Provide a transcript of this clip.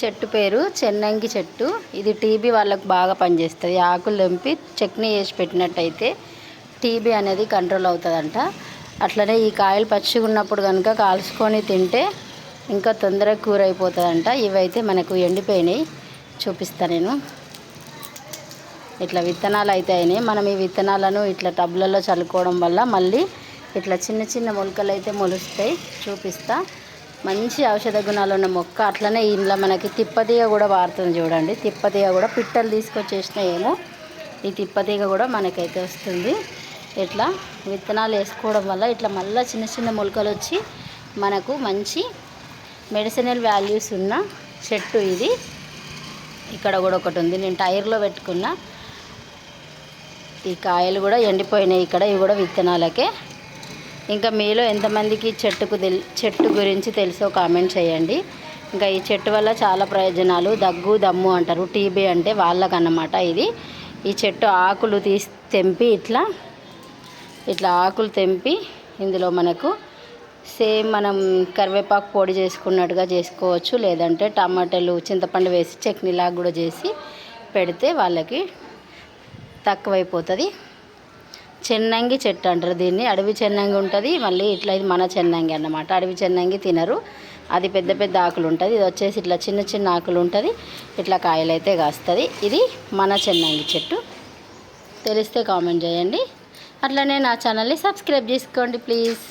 చెట్టు పేరు చెన్నంగి చెట్టు. ఇది టీబీ వాళ్ళకు బాగా పనిచేస్తుంది. ఆకులు తెంపి చట్నీ వేసి పెట్టినట్టయితే టీబీ అనేది కంట్రోల్ అవుతుందంట. అట్లనే ఈ కాయలు పచ్చిగా ఉన్నప్పుడు కనుక కాల్చుకొని తింటే ఇంకా తొందరగా కూర అయిపోతుందంట ఇవైతే మనకు ఎండిపోయినాయి. చూపిస్తాను నేను. ఇట్లా విత్తనాలు అయితే అయినాయి. మనం ఈ విత్తనాలను ఇట్లా టబ్లలో చల్లుకోవడం వల్ల మళ్ళీ ఇట్లా చిన్న చిన్న మొలకలు అయితే మొలుస్తాయి. చూపిస్తా. మంచి ఔషధ గుణాలు ఉన్న మొక్క అట్లనే ఇంట్లో మనకి తిప్పతీగ కూడా వాడుతుంది చూడండి. తిప్పతీగ కూడా పిట్టలు తీసుకొచ్చేసిన ఏమో ఈ తిప్పతీగ కూడా మనకైతే వస్తుంది. ఇట్లా విత్తనాలు వేసుకోవడం వల్ల ఇట్లా మళ్ళీ చిన్న చిన్న మొలకలు వచ్చి మనకు మంచి మెడిసినల్ వాల్యూస్ ఉన్న చెట్టు ఇది. ఇక్కడ కూడా ఒకటి ఉంది. నేను టైర్లో పెట్టుకున్న. ఈ కాయలు కూడా ఎండిపోయినాయి ఇక్కడ. ఇవి కూడా విత్తనాలకే. ఇంకా మీలో ఎంతమందికి చెట్టుకు తెల్ చెట్టు గురించి తెలుసో కామెంట్ చేయండి. ఇంకా ఈ చెట్టు వల్ల చాలా ప్రయోజనాలు. దగ్గు దమ్ము అంటారు. టీబీ అంటే వాళ్ళకన్నమాట ఇది. ఈ చెట్టు ఆకులు తీసి తెంపి ఇట్లా ఇట్లా ఆకులు తెంపి ఇందులో మనకు సేమ్ మనం కరివేపాకు పొడి చేసుకున్నట్టుగా చేసుకోవచ్చు. లేదంటే టమాటాలు చింతపండు వేసి చట్నీలాగా కూడా చేసి పెడితే వాళ్ళకి తక్కువైపోతుంది. చెన్నంగి చెట్టు అంటారు దీన్ని. అడవి చెన్నంగి ఉంటుంది. మళ్ళీ ఇట్లా ఇది మన చెన్నంగి అన్నమాట. అడవి చెన్నంగి తినరు. అది పెద్ద పెద్ద ఆకులు ఉంటుంది. ఇది వచ్చేసి ఇట్లా చిన్న చిన్న ఆకులు ఉంటుంది. ఇట్లా కాయలు అయితే కాస్తుంది. ఇది మన చెన్నంగి చెట్టు. తెలిస్తే కామెంట్ చేయండి. అట్లనే నా ఛానల్ని సబ్స్క్రైబ్ చేసుకోండి ప్లీజ్.